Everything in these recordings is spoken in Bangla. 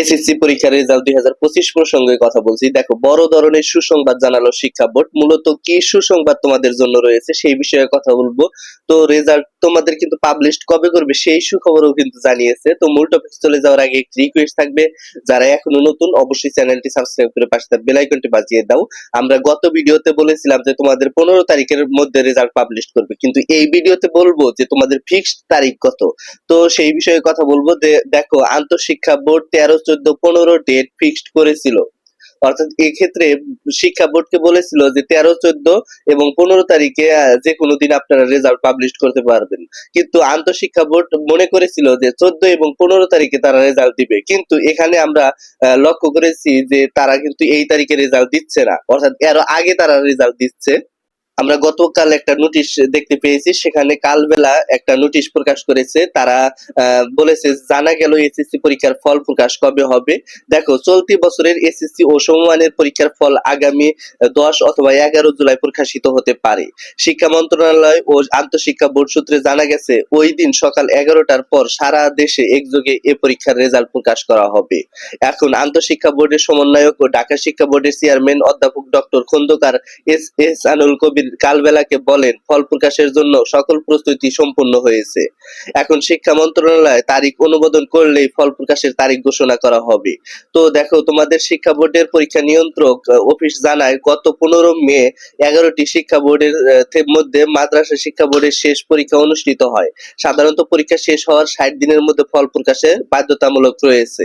এসএসসি পরীক্ষার রেজাল্ট দুই পঁচিশ প্রসঙ্গে কথা বলছি। দেখো, বড় ধরনের সুসংবাদ জানালো শিক্ষা বোর্ড। মূলত কি সুসংবাদ তোমাদের জন্য রয়েছে সেই বিষয়ে কথা বলব। তো রেজাল্ট তোমাদের কিন্তু পাবলিশ কবে করবে সেই সুখবরও কিন্তু জানিয়েছে। তো মূল টপিক চলে যাওয়ার আগে একটি রিকোয়েস্ট থাকবে। যারা এখনও নতুন, অবশ্যই চ্যানেলটি সাবস্ক্রাইব করে পাশে বেল আইকনটি বাজিয়ে দাও। আমরা গত ভিডিওতে বলেছিলাম যে তোমাদের পনেরো তারিখের মধ্যে রেজাল্ট পাবলিশ করবে। কিন্তু এই ভিডিওতে বলব যে তোমাদের ফিক্সড তারিখ কত? তো সেই বিষয়ে কথা বলব যে দেখো, আন্তঃশিক্ষা বোর্ড তেরো চোদ্দ পনেরো ডেট ফিক্সড করেছিল। অর্থাৎ এক্ষেত্রে শিক্ষা বোর্ডকে বলেছিল যে তেরো, চোদ্দ এবং পনেরো তারিখে যে কোনো দিন আপনারা রেজাল্ট পাবলিশ করতে পারবেন। কিন্তু আন্তঃশিক্ষা বোর্ড মনে করেছিল যে চোদ্দ এবং পনেরো তারিখে তারা রেজাল্ট দিবে। কিন্তু এখানে আমরা লক্ষ্য করেছি যে তারা কিন্তু এই তারিখে রেজাল্ট দিচ্ছে না। অর্থাৎ এর আগে তারা রেজাল্ট দিচ্ছে। আমরা গতকাল একটা নোটিশ দেখতে পেয়েছি, সেখানে কালবেলা একটা নোটিশ প্রকাশ করেছে। তারা বলেছে জানা গেল এসএসসি পরীক্ষার ফল প্রকাশ কবে হবে। দেখো, চলতি বছরের এসএসসি ও সমমানের পরীক্ষার ফল আগামী দশ অথবা এগারো জুলাই প্রকাশিত হতে পারে। শিক্ষা মন্ত্রণালয় ও আন্তঃশিক্ষা বোর্ড সূত্রে জানা গেছে, ওই দিন সকাল এগারোটার পর সারা দেশে একযোগে এ পরীক্ষার রেজাল্ট প্রকাশ করা হবে। এখন আন্তঃশিক্ষা বোর্ডের সমন্বয়ক ও ঢাকা শিক্ষা বোর্ডের চেয়ারম্যান অধ্যাপক doctor Khandakar S S Anul Kabir কালবেলাকে বলেন, ফল প্রকাশের জন্য সকল প্রস্তুতি সম্পূর্ণ হয়েছে। এখন শিক্ষা মন্ত্রণালয় তারিখ অনুমোদন করলেই ফল প্রকাশের তারিখ ঘোষণা করা হবে। তো দেখো, তোমাদের শিক্ষা বোর্ডের পরীক্ষা নিয়ন্ত্রক অফিস জানায়, গত পনেরো মে এগারোটি শিক্ষা বোর্ডের মধ্যে মাদ্রাসা শিক্ষা বোর্ডের শেষ পরীক্ষা অনুষ্ঠিত হয়। সাধারণত পরীক্ষা শেষ হওয়ার ষাট দিনের মধ্যে ফল প্রকাশে বাধ্যতামূলক রয়েছে।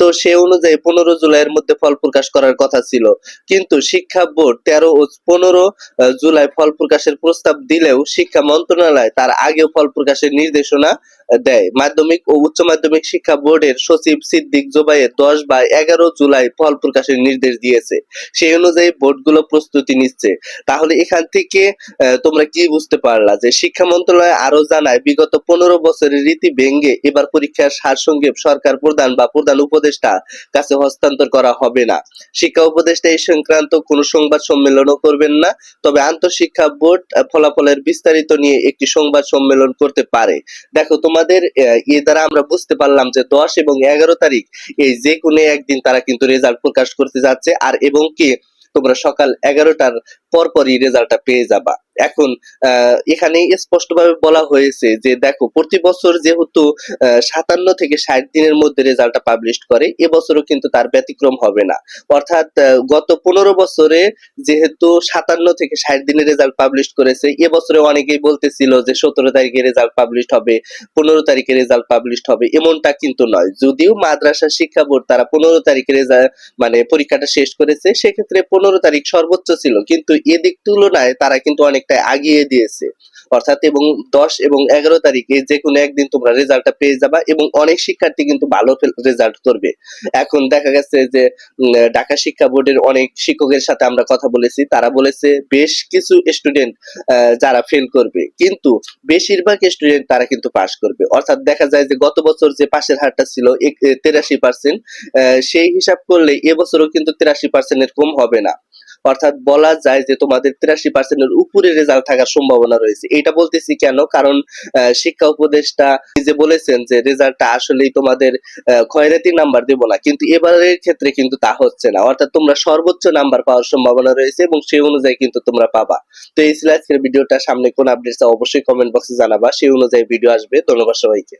তো সে অনুযায়ী পনেরো জুলাইয়ের মধ্যে ফল প্রকাশ করার কথা ছিল। কিন্তু শিক্ষা বোর্ড তেরো ও পনেরো জুলাই ফল প্রকাশের প্রস্তাব দিলেও শিক্ষা মন্ত্রণালয় তার আগেও ফল প্রকাশের নির্দেশনা দেয়। মাধ্যমিক ও উচ্চ মাধ্যমিক শিক্ষা বোর্ডের সচিব সিদ্দিক জোবাইয়ের দশ বা এগারো জুলাই ফল প্রকাশের নির্দেশ দিয়েছে। সেই অনুযায়ী বোর্ডগুলো প্রস্তুতি নিচ্ছে। তাহলে এখান থেকে তোমরা কি বুঝতে পারলা যে শিক্ষা মন্ত্রণালয় আরও জানায়, বিগত পনেরো বছরের রীতি ভেঙ্গে এবার পরীক্ষার সারসংক্ষেপ সরকার প্রধান বা প্রধান উপদেষ্টা কাছে হস্তান্তর করা হবে না। শিক্ষা উপদেষ্টা এই সংক্রান্ত কোনো সংবাদ সম্মেলনও করবেন না, তবে আন্তঃশিক্ষা বোর্ড ফলাফলের বিস্তারিত নিয়ে একটি সংবাদ সম্মেলন করতে পারে। দেখো, তোমাদের আহ, এ দ্বারা আমরা বুঝতে পারলাম যে দশ এবং এগারো তারিখ এই যে কোনো একদিন তারা কিন্তু রেজাল্ট প্রকাশ করতে যাচ্ছে। আর এবং কি তোমরা সকাল এগারোটার পরপরই রেজাল্টটা পেয়ে যাবা। এখন এখানে স্পষ্টভাবে বলা হয়েছে যে, দেখো, প্রতি বছর যেহেতু সাতান্ন থেকে ষাট দিনের মধ্যে রেজাল্টটা পাবলিশ করে এবছরও কিন্তু তার ব্যতিক্রম হবে না। অর্থাৎ গত পনেরো বছরে যেহেতু সাতান্ন থেকে ষাট দিনের রেজাল্ট পাবলিশ করেছে এবছরে অনেকেই বলতেছিল যে, সতেরো তারিখে রেজাল্ট পাবলিশ হবে, পনেরো তারিখে রেজাল্ট পাবলিশ হবে, এমনটা কিন্তু নয়। যদিও মাদ্রাসা শিক্ষা বোর্ড তারা পনেরো তারিখে রেজাল্ট মানে পরীক্ষাটা শেষ করেছে, সেক্ষেত্রে পনেরো তারিখ সর্বোচ্চ ছিল, কিন্তু এদিক তুলনায় তারা কিন্তু অনেকটা আগিয়ে দিয়েছে। অর্থাৎ এবং দশ এবং এগারো তারিখে যে কোনো একদিন তোমরা রেজাল্টটা পেয়ে যাবা এবং অনেক শিক্ষার্থী কিন্তু ভালো রেজাল্ট করবে এখন দেখা গেছে যে ঢাকা শিক্ষা বোর্ডের অনেক শিক্ষকের সাথে আমরা কথা বলেছি। তারা বলেছে বেশ কিছু স্টুডেন্ট যারা ফেল করবে। কিন্তু বেশিরভাগ স্টুডেন্ট তারা কিন্তু পাশ করবে। অর্থাৎ দেখা যায় যে গত বছর যে পাশের হারটা ছিল তেরাশি পার্সেন্ট সেই হিসাব করলে এবছরও কিন্তু তেরাশি পার্সেন্টের কম হবে না। অর্থাৎ বলা যায় যে তোমাদের তিরাশি পার্সেন্টের উপরে রেজাল্ট থাকার সম্ভাবনা রয়েছে। এটা বলতেছি কেন? কারণ শিক্ষা উপদেষ্টা যে বলেছেন যে রেজাল্টটা আসলেই তোমাদের খয়রাতি নাম্বার দেব না। কিন্তু এবারের ক্ষেত্রে কিন্তু তা হচ্ছে না। অর্থাৎ তোমরা সর্বোচ্চ নাম্বার পাওয়ার সম্ভাবনা রয়েছে এবং সেই অনুযায়ী কিন্তু তোমরা পাবা। তো এই ছিল আজকের ভিডিওটা। সামনে কোন আপডেট অবশ্যই কমেন্ট বক্সে জানাবা। সেই অনুযায়ী ভিডিও আসবে। ধন্যবাদ সবাইকে।